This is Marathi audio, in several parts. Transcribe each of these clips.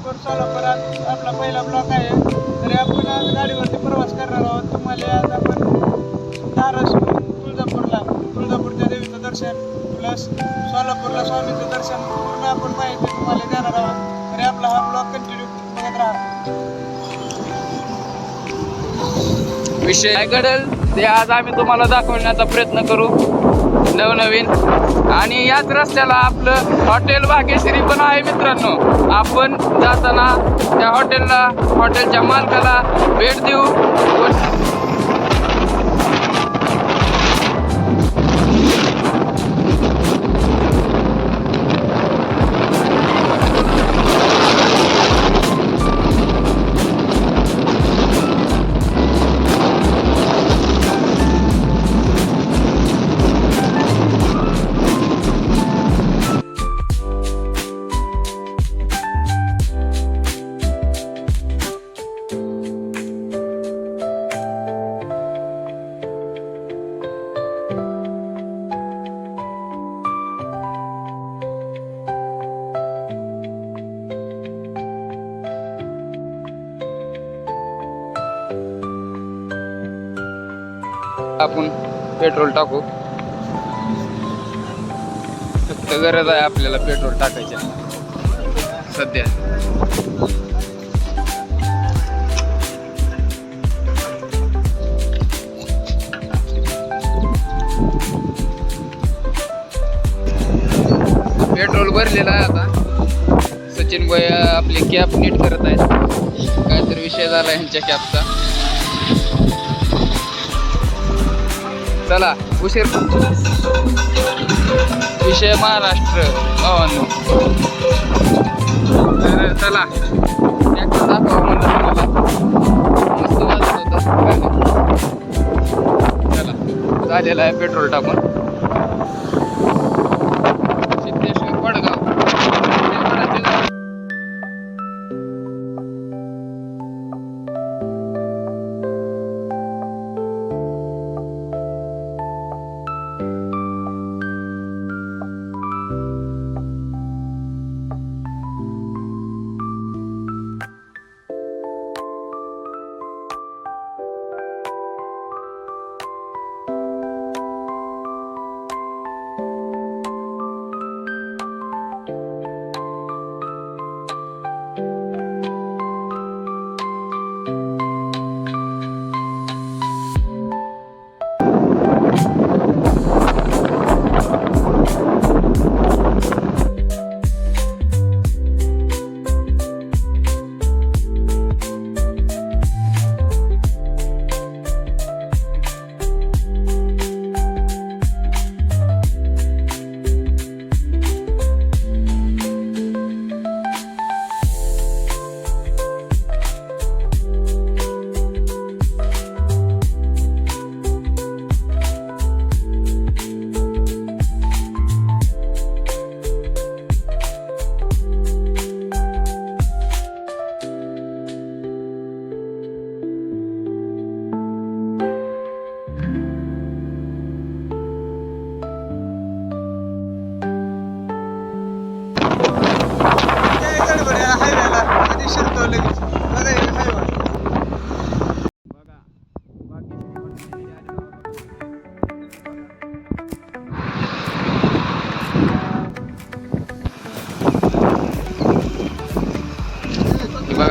सोलापूर सोलापूर आज आपला पहिला ब्लॉक आहे. तरी आपण आज गाडीवरती प्रवास करणार आहोत. तुम्हाला आज आपण धाराशिव तुळजापूरला तुळजापूरच्या देवीचं दर्शन प्लस सोलापूरला स्वामीचं दर्शन पूर्ण आपण माहिती तुम्हाला देणार आहोत. तरी आपला हा ब्लॉक कंटिन्यू बघत राहा. विषय काय घडेल ते आज आम्ही तुम्हाला दाखवण्याचा प्रयत्न करू. नवनवीन. आणि याच रस्त्याला आपलं हॉटेल भाग्यश्री पण आहे मित्रांनो. आपण जाताना त्या हॉटेलला हॉटेलच्या मालकाला भेट देऊ. आपण पेट्रोल टाकू. फक्त गरज आहे आपल्याला पेट्रोल टाकायच्या सध्या. पेट्रोल भरलेलं आहे आता. सचिन भाई आपली कॅप नीट करत आहेत. काहीतरी विषय झाला यांच्या कॅबचा चला उशीर. विषय महाराष्ट्र भावांनो तर चला एकदा दाखवा म्हणलं तुम्हाला मस्त वाजत चला झालेलं आहे पेट्रोल टाकून. शिरतो लगेच बघा हे हे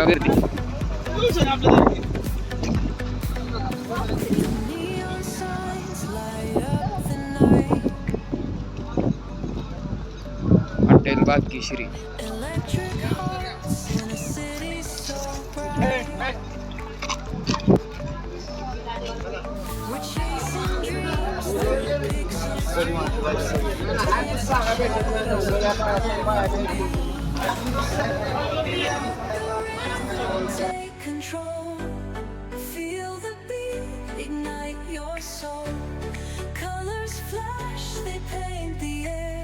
गर्दी night. Hotel Bhagyashree Electric Take control, feel the beat, ignite your soul. Colors flash, they paint the air.